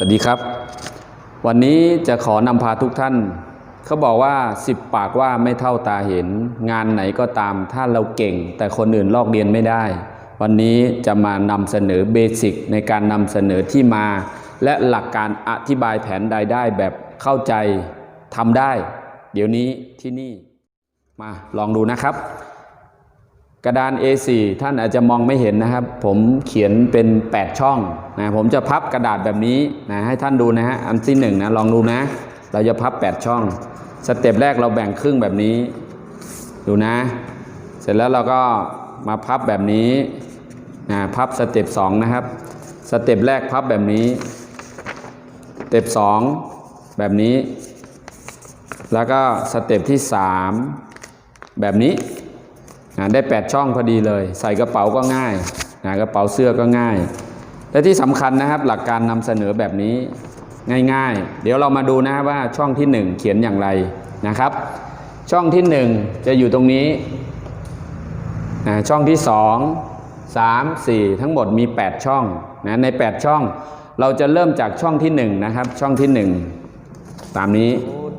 สวัสดีครับ วันนี้จะขอนำพาทุกท่าน เขาบอกว่า10ปากว่าไม่เท่าตาเห็น งานไหนก็ตามถ้าเราเก่ง แต่คนอื่นลอกเรียนไม่ได้ วันนี้จะมานำเสนอเบสิกในการนำเสนอที่มา และหลักการอธิบายแผนรายได้แบบเข้าใจทำได้ เดี๋ยวนี้ที่นี่ มาลองดูนะครับ กระดาน A4 ท่านอาจจะมองไม่เห็นนะครับ ผมเขียนเป็น 8 ช่องนะผมจะพับกระดาษแบบนี้นะให้ท่านดูนะฮะอันที่หนึ่งนะลองดูนะ เราจะพับ 8 ช่อง สเต็ปแรกเราแบ่งครึ่งแบบนี้ ดูนะ เสร็จแล้วเราก็มาพับแบบนี้นะพับสเต็ปสองนะครับ สเต็ปแรกพับแบบนี้ สเต็ปสองแบบนี้ แล้วก็สเต็ปที่สามแบบนี้ นะได้ 8 ช่องพอดีเลย ใส่กระเป๋าก็ง่ายนะกระเป๋าเสื้อก็ง่าย และที่สำคัญนะครับหลักการนำเสนอแบบนี้ง่ายๆ เดี๋ยวเรามาดูนะว่าช่องที่ 1 เขียนอย่างไรนะครับ ช่องที่ 1 จะอยู่ตรงนี้นะช่องที่ 2 3 4 ทั้งหมดมี 8 ช่องนะใน 8 ช่องเราจะเริ่มจากช่องที่1นะครับช่องที่ 1 ตามนี้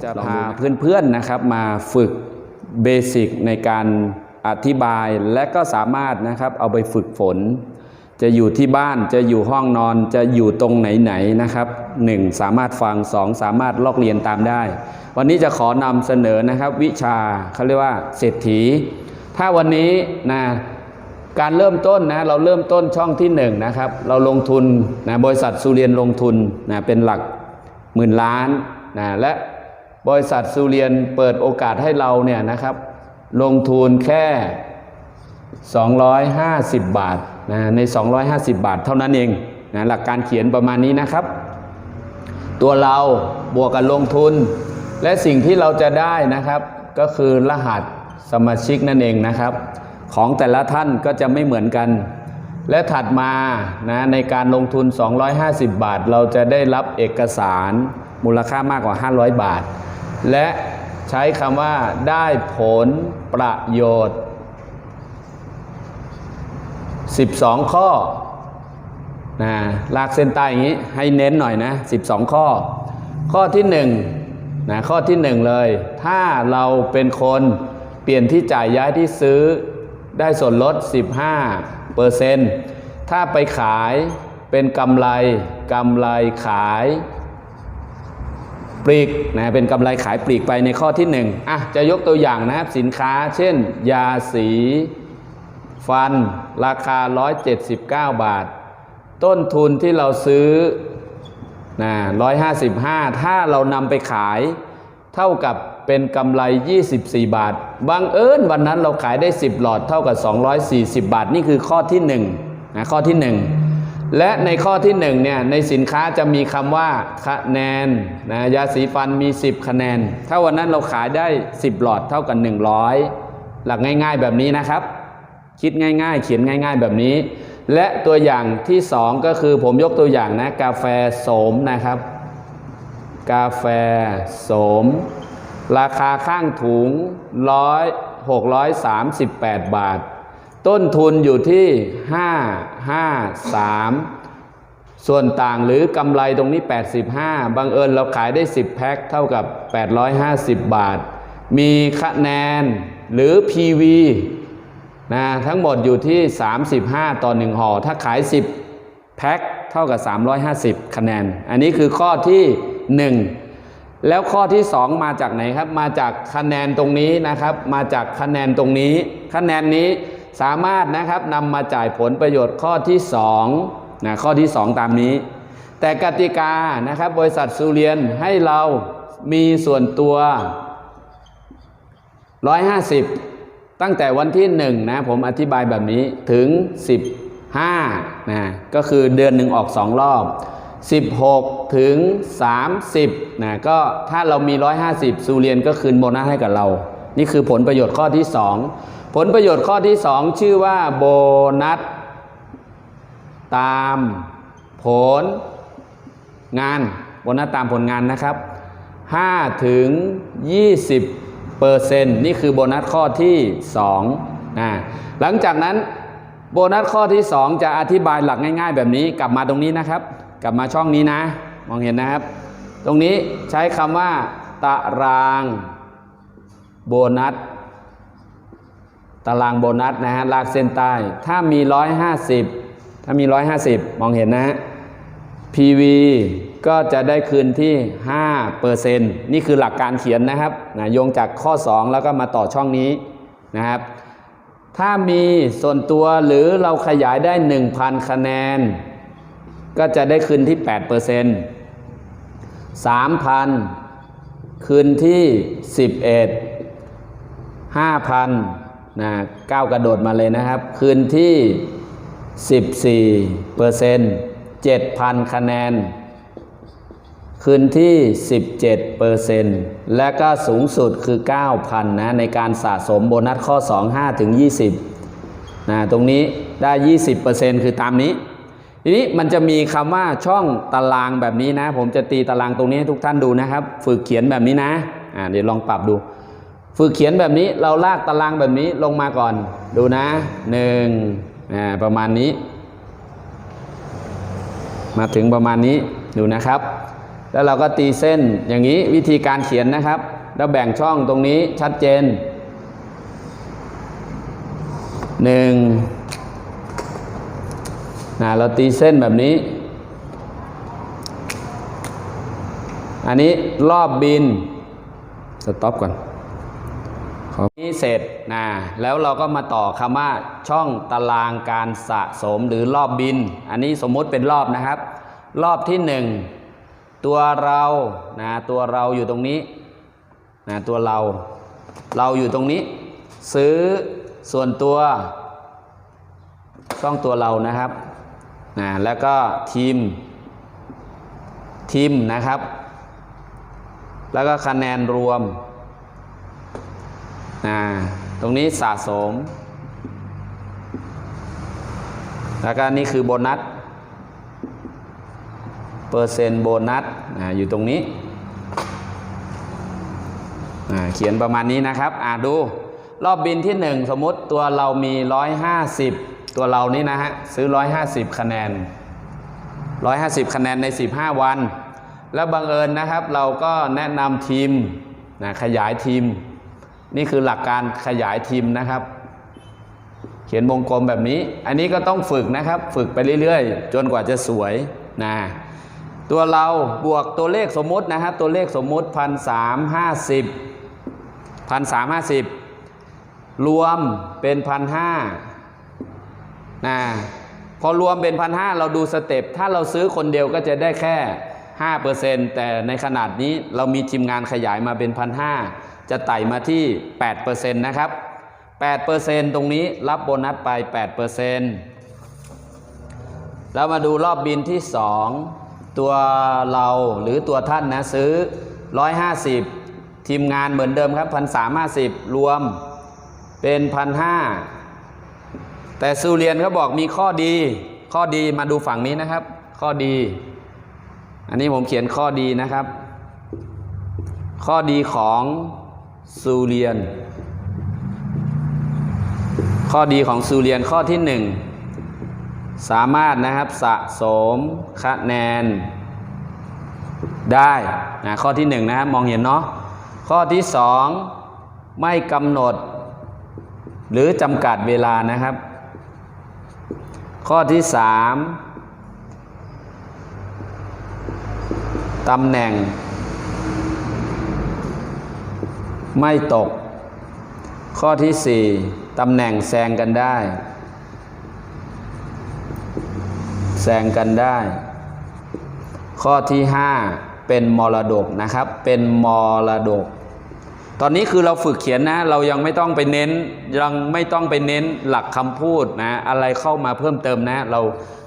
จะพาเพื่อนๆนะครับมาฝึกเบสิกในการ อธิบายและก็สามารถนะครับเอาไปฝึกฝน จะอยู่ที่บ้านจะอยู่ห้องนอนจะอยู่ตรงไหนๆนะครับ 1. สามารถฟัง 2. สามารถลอกเรียนตามได้ วันนี้จะขอนำเสนอนะครับวิชาเขาเรียกว่าเศรษฐี ถ้าวันนี้นะการเริ่มต้นนะเราเริ่มต้นช่องที่1นงนะครับ เราลงทุนนะบริษัทสุเรียนลงทุนนะเป็นหลักหมื่นล้านนะและบริษัทสุเรียนเปิดโอกาสให้เราเนี่ยนะครับ ลงทุนแค่ 250 บาทนะใน 250 บาทเท่านั้นเองนะหลักการเขียนประมาณนี้นะครับ ตัวเราบวกกับลงทุน และสิ่งที่เราจะได้นะครับ ก็คือรหัสสมาชิกนั่นเองนะครับ ของแต่ละท่านก็จะไม่เหมือนกัน และถัดมานะในการลงทุน 250 บาท เราจะได้รับเอกสารมูลค่ามากกว่า 500 บาท และ ใช้คำว่าได้ผลประโยชน์ 12 ข้อนะลากเส้นใต้อย่างนี้ให้เน้นหน่อยนะ 12 ข้อ ข้อที่1นะข้อที่ 1 เลย ถ้าเราเป็นคนเปลี่ยนที่จ่ายย้ายที่ซื้อได้ส่วนลด 15เปอร์เซ็นต์ถ้าไปขายเป็นกำไรกำไรขาย ปลีกนะเป็นกำไรขายปลีกไปในข้อที่1อะจะยกตัวอย่างนะครับสินค้า เช่น ยาสีฟัน ราคา 179 บาท ต้นทุนที่เราซื้อนะ155 ถ้าเรานำไปขาย เท่ากับเป็นกำไร 24 บาทบังเอิญวันนั้นเราขายได้ 10 หลอดเท่ากับ 240 บาท นี่คือข้อที่1นะข้อที่ 1 และในข้อที่1เนี่ยในสินค้าจะมีคำว่าคะแนนนะยาสีฟันมี 10 คะแนน ถ้าวันนั้นเราขายได้ 10 หลอดเท่ากับ100 หลักง่าย ๆแบบนี้นะครับ คิดง่ายๆ เขียนง่าย ๆ แบบนี้ และตัวอย่างที่สองก็คือผมยกตัวอย่างนะกาแฟโสมนะครับ กาแฟโสม ราคาข้างถุงร้อยหกร้อยสามสิบแปดบาท ต้นทุนอยู่ที่ห้าห้าสามส่วนต่างหรือกำไรตรงนี้ 85 บังเอิญเราขายได้ 10 แพ็คเท่ากับ 850 บาท มีคะแนนหรือ PV นะทั้งหมดอยู่ที่ 35 ต่อ 1ห่อ ถ้าขาย 10 แพ็คเท่ากับ 350 คะแนน อันนี้คือข้อที่ 1แล้วข้อที่ 2 มาจากไหนครับ มาจากคะแนนตรงนี้นะครับ มาจากคะแนนตรงนี้ คะแนนนี้ สามารถนะครับนำมาจ่ายผลประโยชน์ข้อที่2นะข้อที่ 2 ตามนี้ แต่กติกานะครับบริษัทสุเรียนให้เรามีส่วนตัว 150 ตั้งแต่วันที่1นะผมอธิบายแบบนี้ถึง 15นะก็คือเดือนหนึ่งออก 2 รอบ 16 ถึง 30นะก็ถ้าเรามี 150สุเรียนก็คืนโบนัสให้กับเรา นี่คือผลประโยชน์ข้อที่ 2 ผลประโยชน์ข้อที่ 2 ชื่อว่าโบนัส ตามผลงานโบนัสตามผลงานนะครับ5ถึง 20เปอร์เซ็นต์นี่คือโบนัสข้อที่2นะหลังจากนั้นโบนัสข้อที่ 2 จะอธิบายหลักง่าย ๆ แบบนี้กลับมาตรงนี้นะครับ กลับมาช่องนี้นะ มองเห็นนะครับ ตรงนี้ใช้คำว่า ตาราง โบนัส ตารางโบนัสนะฮะลากเส้นใต้ ถ้ามี 150 ถ้ามี 150 มองเห็นนะฮะ PV ก็จะได้คืนที่5%นี่คือหลักการเขียนนะครับนะโยงจากข้อ 2 แล้วก็มาต่อช่องนี้นะครับ ถ้ามีส่วนตัวหรือเราขยายได้ 1,000 คะแนน ก็จะได้คืนที่8% 3,000 คืนที่ 11 5,000นะก้าวกระโดดมาเลยนะครับ คืนที่ 14เปอร์เซ็นต์7,000 คะแนน คืนที่ 17เปอร์เซ็นต์และก็สูงสุดคือ 9,000นะในการสะสมโบนัสข้อ 2 5ถึง20นะตรงนี้ได้ 20เปอร์เซ็นต์คือตามนี้ ทีนี้มันจะมีคำว่าช่องตารางแบบนี้นะ ผมจะตีตารางตรงนี้ให้ทุกท่านดูนะครับ ฝึกเขียนแบบนี้นะอ่าเดี๋ยวลองปรับดู ฝึกเขียนแบบนี้เราลากตารางแบบนี้ลงมาก่อน ดูนะหนึ่งประมาณนี้ มาถึงประมาณนี้ดูนะครับ แล้วเราก็ตีเส้นอย่างนี้วิธีการเขียนนะครับ แล้วแบ่งช่องตรงนี้ชัดเจนหนึ่งนะเราตีเส้นแบบนี้ อันนี้รอบบิน สต็อปก่อน ขอนี้เสร็จนะแล้วเราก็มาต่อคำว่าช่องตารางการสะสมหรือรอบบิน อันนี้สมมุติเป็นรอบนะครับ รอบที่หนึ่งตัวเรานะตัวเราอยู่ตรงนี้นะตัวเรา เราอยู่ตรงนี้ ซื้อส่วนตัวช่องตัวเรานะครับนะแล้วก็ทีมทีมนะครับ แล้วก็คะแนนรวม นะตรงนี้สะสม แล้วก็นี่คือโบนัส เปอร์เซ็นต์โบนัสนะอยู่ตรงนี้อ่าเขียนประมาณนี้นะครับ อ่าดู รอบบินที่ 1 สมมติตัวเรามี 150 ตัวเรานี่นะฮะ ซื้อ 150 คะแนน 150 คะแนนใน 15 วัน แล้วบังเอิญนะครับ เราก็แนะนำทีมนะขยายทีม นี่คือหลักการขยายทีมนะครับ เขียนวงกลมแบบนี้ อันนี้ก็ต้องฝึกนะครับ ฝึกไปเรื่อยๆ จนกว่าจะสวยนะตัวเราบวกตัวเลขสมมุตินะครับตัวเลขสมมุติพันสามห้าสิบพันสามห้าสิบรวมเป็นพันห้านะพอรวมเป็นพันห้าเราดูสเต็ปถ้าเราซื้อคนเดียวก็จะได้แค่ห้าเปอร์เซ็นแต่ในขนาดนี้เรามีทีมงานขยายมาเป็นพันห้า จะไต่มาที่แปดเปอร์เซ็นต์นะครับแปดเปอร์เซ็นตรงนี้รับโบนัสไปแปดเปอร์เซ็นต์แล้วมาดูรอบบินที่สองตัวเราหรือตัวท่านนะซื้อ 150 ทีมงานเหมือนเดิมครับ 1,350 รวมเป็น 1,500 แต่ซูเรียนเขาบอกมีข้อดี ข้อดีมาดูฝั่งนี้นะครับ ข้อดี อันนี้ผมเขียนข้อดีนะครับ ข้อดีของ ซูเรียน ข้อดีของซูเรียนข้อที่หนึ่งสามารถนะครับสะสมคะแนน ได้นะข้อที่หนึ่งนะครับมองเห็นเนาะข้อที่สองไม่กำหนด หรือจำกัดเวลานะครับ ข้อที่สามตำแหน่ง ไม่ตก ข้อที่สี่ตำแหน่งแซงกันได้ แซงกันได้ ข้อที่ 5 เป็นมรดกนะครับ เป็นมรดก ตอนนี้คือเราฝึกเขียนนะ เรายังไม่ต้องไปเน้น ยังไม่ต้องไปเน้นหลักคำพูดนะ อะไรเข้ามาเพิ่มเติมนะ เรา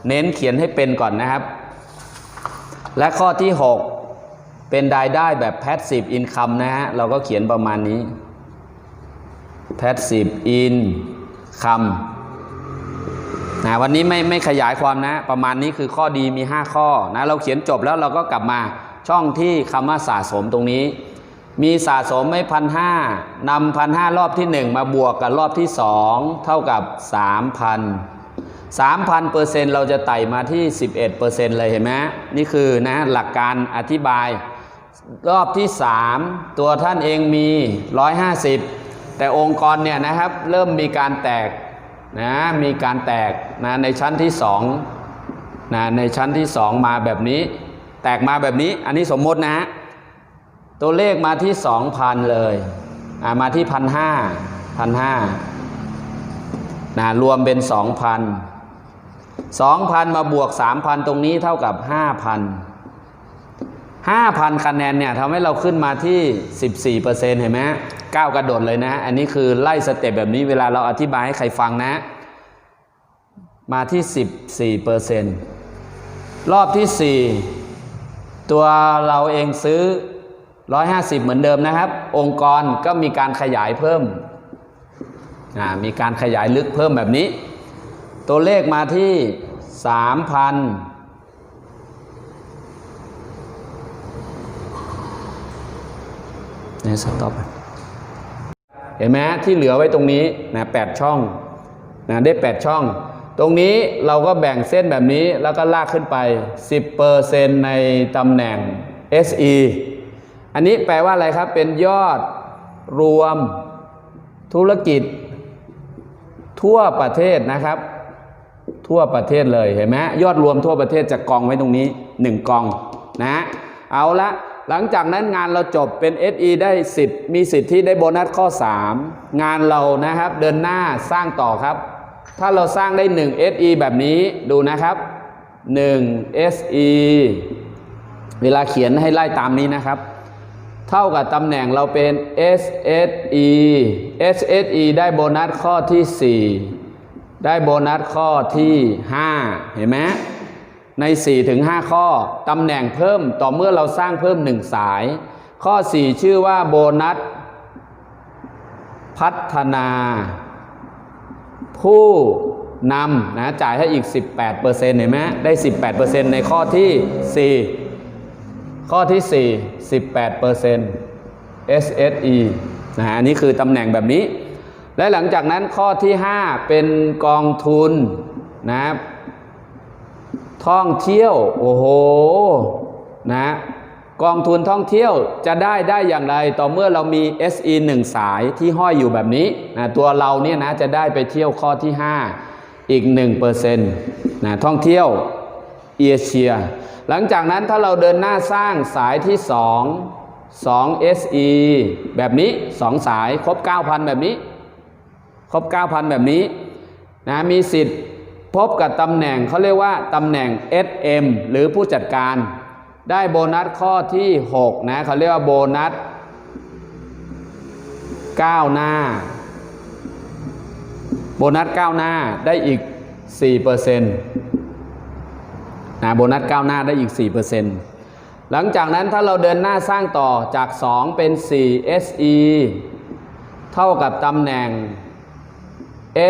เน้นเขียนให้เป็นก่อนนะครับ และข้อที่ 6 เป็นรายได้แบบ passive income นะฮะ เราก็เขียนประมาณนี้ passive income นะวันนี้ไม่ไม่ขยายความนะ ประมาณนี้คือข้อดีมี 5 ข้อนะเราเขียนจบแล้วเราก็กลับมาช่องที่คำว่าสะสมตรงนี้ มีสะสมไม่พันห้านำพันห้ารอบที่ 1 มาบวกกับรอบที่ 2 เท่ากับ 3,000 3,000เปอร์เซ็นต์เราจะไต่มาที่ 11เปอร์เซ็นต์เลยเห็นไหมนี่คือนะหลักการอธิบาย รอบที่ 3 ตัวท่านเองมี 150 แต่องค์กรเนี่ยนะครับเริ่มมีการแตกนะมีการแตกนะในชั้นที่2นะในชั้นที่ 2 มาแบบนี้ แตกมาแบบนี้อันนี้สมมตินะฮะตัวเลขมาที่ 2,000 เลยอ่ามาที่พันห้าพันห้านะรวมเป็น 2,000 2,000 มาบวก 3,000 ตรงนี้เท่ากับ 5,000 5,000 คะแนนเนี่ยทำให้เราขึ้นมาที่ 14%เห็นไหมก้าวกระโดดเลยนะ อันนี้คือไล่สเต็ปแบบนี้เวลาเราอธิบายให้ใครฟังนะ มาที่ 14%รอบที่ 4 ตัวเราเองซื้อ 150 เหมือนเดิมนะครับ องค์กรก็มีการขยายเพิ่ม มีการขยายลึกเพิ่มแบบนี้ ตัวเลขมาที่ 3,000 นี่สต็อปเห็นไหมที่เหลือไว้ตรงนี้นะแปดช่องนะได้ 8 ช่อง ตรงนี้เราก็แบ่งเส้นแบบนี้แล้วก็ลากขึ้นไป 10%ในตำแหน่ง SE อันนี้แปลว่าอะไรครับ เป็นยอดรวมธุรกิจ ทั่วประเทศนะครับ ทั่วประเทศเลยเห็นไหมยอดรวมทั่วประเทศจะกองไว้ตรงนี้ 1 กองนะ เอาละ หลังจากนั้นงานเราจบเป็น SE ได้สิทธิ์มีสิทธิ์ที่ได้โบนัสข้อ 3 งานเรานะครับเดินหน้าสร้างต่อครับ ถ้าเราสร้างได้ 1 SE แบบนี้ดูนะครับ 1 SE เวลาเขียนให้ไล่ตามนี้นะครับ เท่ากับตำแหน่งเราเป็น SSE SSE ได้โบนัสข้อที่ 4 ได้โบนัสข้อที่ 5 เห็นไหม ใน4ถึง5ข้อตำแหน่งเพิ่มต่อเมื่อเราสร้างเพิ่ม 1 สาย ข้อ 4 ชื่อว่าโบนัส พัฒนา ผู้นำนะจ่ายให้อีก 18%เห็นไหมได้ 18%ในข้อที่ 4 ข้อที่ 4 18% SSE นะอันนี้คือตำแหน่งแบบนี้ และหลังจากนั้นข้อที่ 5 เป็นกองทุนนะครับ ท่องเที่ยว โอ้โห นะ กองทุนท่องเที่ยวจะได้ได้อย่างไร ต่อเมื่อเรามี SE 1 สายที่ห้อยอยู่แบบนี้นะตัวเราเนี่ยนะจะได้ไปเที่ยวข้อที่ 5 อีก1%นะท่องเที่ยวเอเชีย หลังจากนั้นถ้าเราเดินหน้าสร้างสายที่ 2 2 SE แบบนี้ 2 สายครบ 9,000 แบบนี้ ครบ 9,000 แบบนี้นะมีสิทธิ์ พบกับตำแหน่งเขาเรียกว่าตำแหน่ง SM หรือผู้จัดการ ได้โบนัสข้อที่ 6 นะเขาเรียกว่าโบนัสก้าวหน้า โบนัสก้าวหน้าได้อีก 4%นะโบนัสก้าวหน้าได้อีก 4%หลังจากนั้นถ้าเราเดินหน้าสร้างต่อจาก 2 เป็น 4 SE เท่ากับตำแหน่ง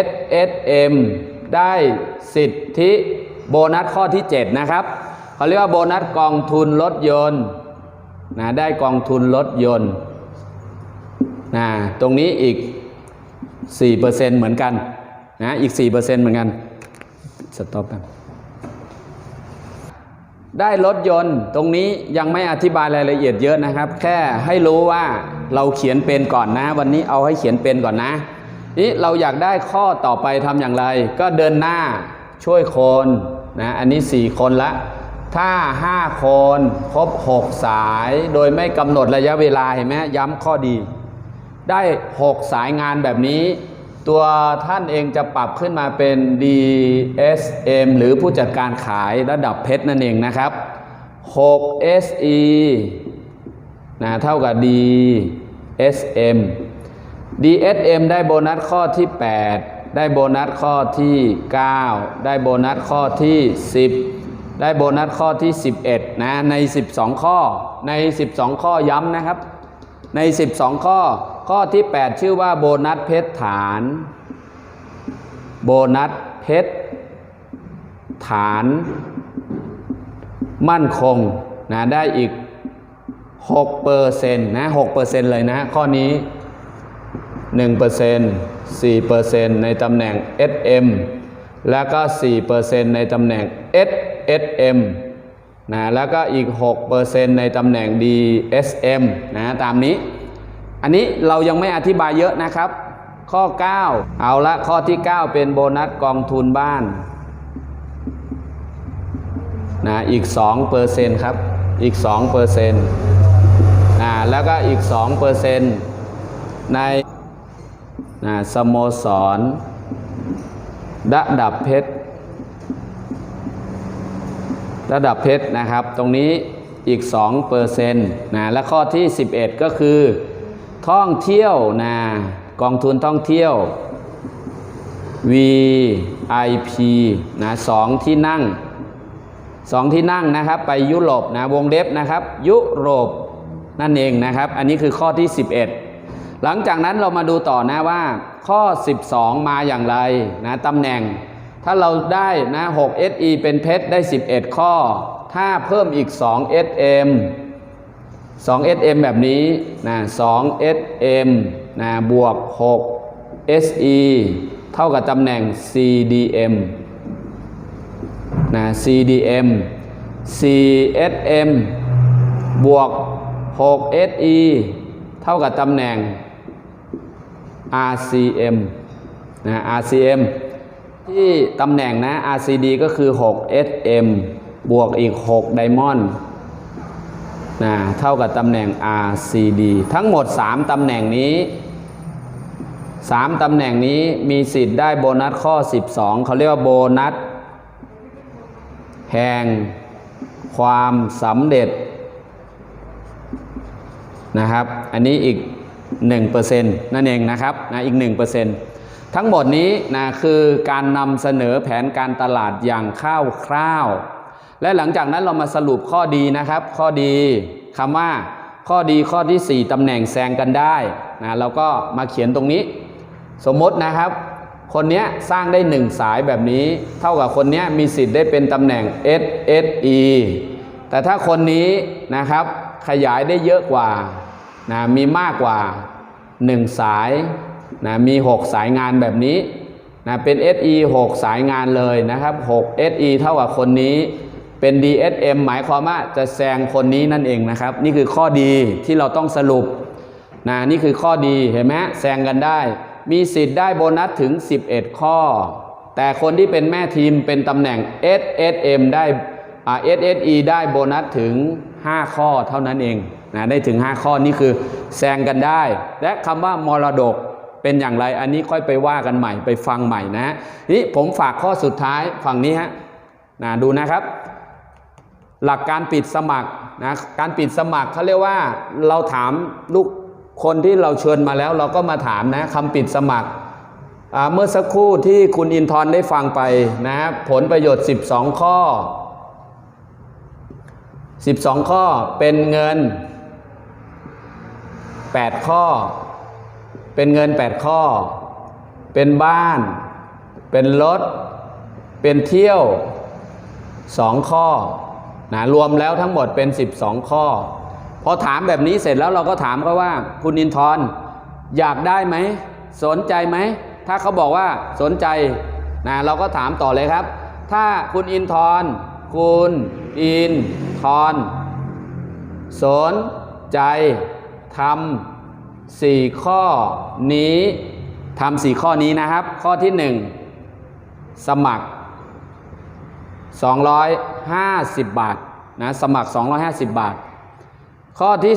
SSM ได้สิทธิโบนัสข้อที่ 7 นะครับเขาเรียกว่าโบนัสกองทุนรถยนต์นะได้กองทุนรถยนต์นะตรงนี้อีก 4%เหมือนกันนะอีก 4%เหมือนกันสต็อปกันได้รถยนต์ตรงนี้ยังไม่อธิบายรายละเอียดเยอะนะครับ แค่ให้รู้ว่าเราเขียนเป็นก่อนนะ วันนี้เอาให้เขียนเป็นก่อนนะ นี่เราอยากได้ข้อต่อไปทำอย่างไร ก็เดินหน้าช่วยคนนะอันนี้ 4 คนละ ถ้า 5 คนครบ 6 สายโดยไม่กำหนดระยะเวลาเห็นไหมย้ำข้อดี ได้ 6 สายงานแบบนี้ ตัวท่านเองจะปรับขึ้นมาเป็น DSM หรือผู้จัดการขายระดับเพชรนั่นเองนะครับ 6 SE นะเท่ากับ DSM DSM ได้โบนัสข้อที่ 8 ได้โบนัสข้อที่ 9 ได้โบนัสข้อที่ 10 ได้โบนัสข้อที่ 11 นะใน 12 ข้อใน 12 ข้อย้ำนะครับ ใน 12 ข้อข้อที่ 8 ชื่อว่าโบนัสเพชรฐาน โบนัสเพชรฐาน มั่นคงนะได้อีก6เปอร์เซ็นต์นะ6เปอร์เซ็นต์เลยนะข้อนี้ 1% 4%ในตำแหน่ง SM แล้วก็ 4%ในตำแหน่ง SSM นะแล้วก็อีก 6%ในตำแหน่ง DSM นะตามนี้ อันนี้เรายังไม่อธิบายเยอะนะครับ ข้อ 9 เอาละข้อที่ 9 เป็นโบนัสกองทุนบ้านนะอีก 2%ครับ อีก 2%นะแล้วก็อีก 2%ใน นะสโมสรระดับเพชร ระดับเพชรนะครับ ตรงนี้อีก2เปอร์เซ็นต์นะ และข้อที่ 11 ก็คือ ท่องเที่ยวนะกองทุนท่องเที่ยว VIP นะสองที่นั่งสองที่นั่งนะครับ ไปยุโรปนะวงเล็บนะครับ ยุโรปนั่นเองนะครับ อันนี้คือข้อที่ 11 หลังจากนั้นเรามาดูต่อนะว่า ข้อ 12 มาอย่างไรนะตำแหน่ง ถ้าเราได้นะ6 SE เป็นเพชรได้ 11 ข้อ ถ้าเพิ่มอีก 2 SM 2 SM แบบนี้นะ2 SM นะบวก 6 SE เท่ากับตำแหน่ง CDM นะ CDM CSM บวก 6 SE เท่ากับตำแหน่ง RCM นะ RCM ที่ตำแหน่งนะ RCD ก็คือ 6 SM บวกอีก6 Diamond นะเท่ากับตำแหน่ง RCD ทั้งหมด 3 ตำแหน่งนี้ 3 ตำแหน่งนี้มีสิทธิ์ได้โบนัสข้อ 12 เขาเรียกว่าโบนัส แห่งความสำเร็จนะครับ อันนี้อีก 1%นั่นเองนะครับนะอีก 1%ทั้งหมดนี้นะคือการนำเสนอแผนการตลาดอย่างคร่าวๆและหลังจากนั้นเรามาสรุปข้อดีนะครับ ข้อดีคำว่าข้อดีข้อที่ 4ตำแหน่งแซงกันได้นะเราก็มาเขียนตรงนี้ สมมตินะครับ คนนี้สร้างได้ 1 สายแบบนี้ เท่ากับคนนี้มีสิทธิ์ได้เป็นตำแหน่ง SSE แต่ถ้าคนนี้นะครับขยายได้เยอะกว่า นะมีมากกว่า 1 สายนะมี 6 สายงานแบบนี้นะเป็น SE 6 สายงานเลยนะครับ6 SE เท่ากับคนนี้เป็น DSM หมายความว่าจะแซงคนนี้นั่นเองนะครับ นี่คือข้อดีที่เราต้องสรุปนะนี่คือข้อดีเห็นไหมแซงกันได้ มีสิทธิ์ได้โบนัสถึง 11 ข้อ แต่คนที่เป็นแม่ทีมเป็นตำแหน่ง SSM ได้อ่า SSE ได้โบนัสถึง 5 ข้อเท่านั้นเอง นะได้ถึง 5 ข้อนี่คือแซงกันได้ และคำว่ามรดกเป็นอย่างไร อันนี้ค่อยไปว่ากันใหม่ไปฟังใหม่นะนี่ผมฝากข้อสุดท้ายฝั่งนี้ฮะนะดูนะครับ หลักการปิดสมัครนะการปิดสมัครเขาเรียกว่าเราถามลูกคนที่เราเชิญมาแล้ว เราก็มาถามนะคำปิดสมัครเมื่อสักครู่ที่คุณอินทร์ได้ฟังไปนะผลประโยชน์ 12 ข้อ 12 ข้อเป็นเงิน 8 ข้อ เป็นเงิน 8 ข้อ เป็นบ้าน เป็นรถ เป็นเที่ยว 2 ข้อนะรวมแล้วทั้งหมดเป็น 12 ข้อ พอถามแบบนี้เสร็จแล้วเราก็ถามเขาว่า คุณอินทร์อยากได้ไหม สนใจไหม ถ้าเขาบอกว่าสนใจนะเราก็ถามต่อเลยครับ ถ้าคุณอินทร์คุณอินทร์สนใจ ทำสี่ข้อนี้ทำสี่ข้อนี้นะครับ ข้อที่หนึ่งสมัคร 250 บาทนะสมัคร 250 บาท ข้อที่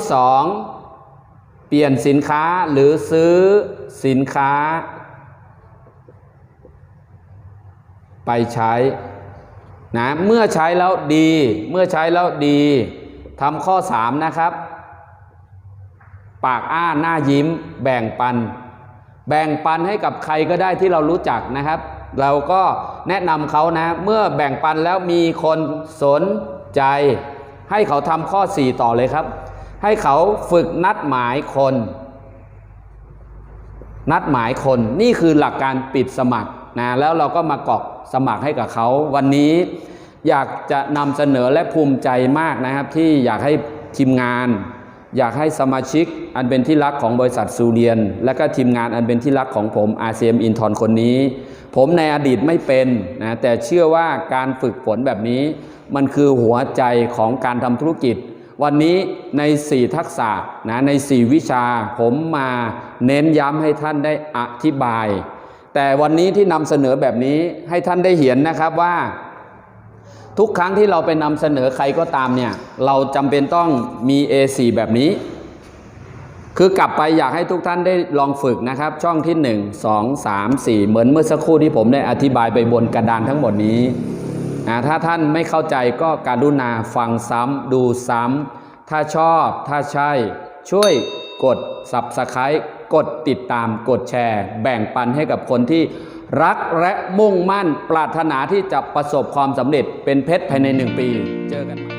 2เปลี่ยนสินค้าหรือซื้อสินค้า ไปใช้นะเมื่อใช้แล้วดี เมื่อใช้แล้วดีทำข้อ 3 นะครับ ปากอ้าหน้ายิ้ม แบ่งปัน แบ่งปันให้กับใครก็ได้ที่เรารู้จักนะครับ เราก็แนะนำเขานะ เมื่อแบ่งปันแล้วมีคนสนใจ ให้เขาทำข้อ 4 ต่อเลยครับ ให้เขาฝึกนัดหมายคน นัดหมายคนนี่คือหลักการปิดสมัครนะแล้วเราก็มากรอกสมัครให้กับเขาวันนี้อยากจะนำเสนอและภูมิใจมากนะครับ ที่อยากให้ทีมงาน อยากให้สมาชิกอันเป็นที่รักของบริษัทซูเรียน และก็ทีมงานอันเป็นที่รักของผม RCM อินทอนคนนี้ ผมในอดีตไม่เป็นนะแต่เชื่อว่าการฝึกฝนแบบนี้ มันคือหัวใจของการทำธุรกิจ วันนี้ใน 4 ทักษะนะใน 4 วิชา ผมมาเน้นย้ำให้ท่านได้อธิบาย แต่วันนี้ที่นำเสนอแบบนี้ให้ท่านได้เห็นนะครับว่า ทุกครั้งที่เราไปนำเสนอใครก็ตามเนี่ย เราจำเป็นต้องมี A4 แบบนี้ คือกลับไปอยากให้ทุกท่านได้ลองฝึกนะครับ ช่องที่ 1 2 3 4 เหมือนเมื่อสักครู่ที่ผมได้อธิบายไปบนกระดานทั้งหมดนี้นะถ้าท่านไม่เข้าใจก็การุณาฟังซ้ำดูซ้ำถ้าชอบถ้าใช่ ช่วยกด Subscribe กดติดตามกดแชร์ แบ่งปันให้กับคนที่ รักและมุ่งมั่นปรารถนาที่จะประสบความสำเร็จเป็นเพชรภายในหนึ่งปี เจอกันใหม่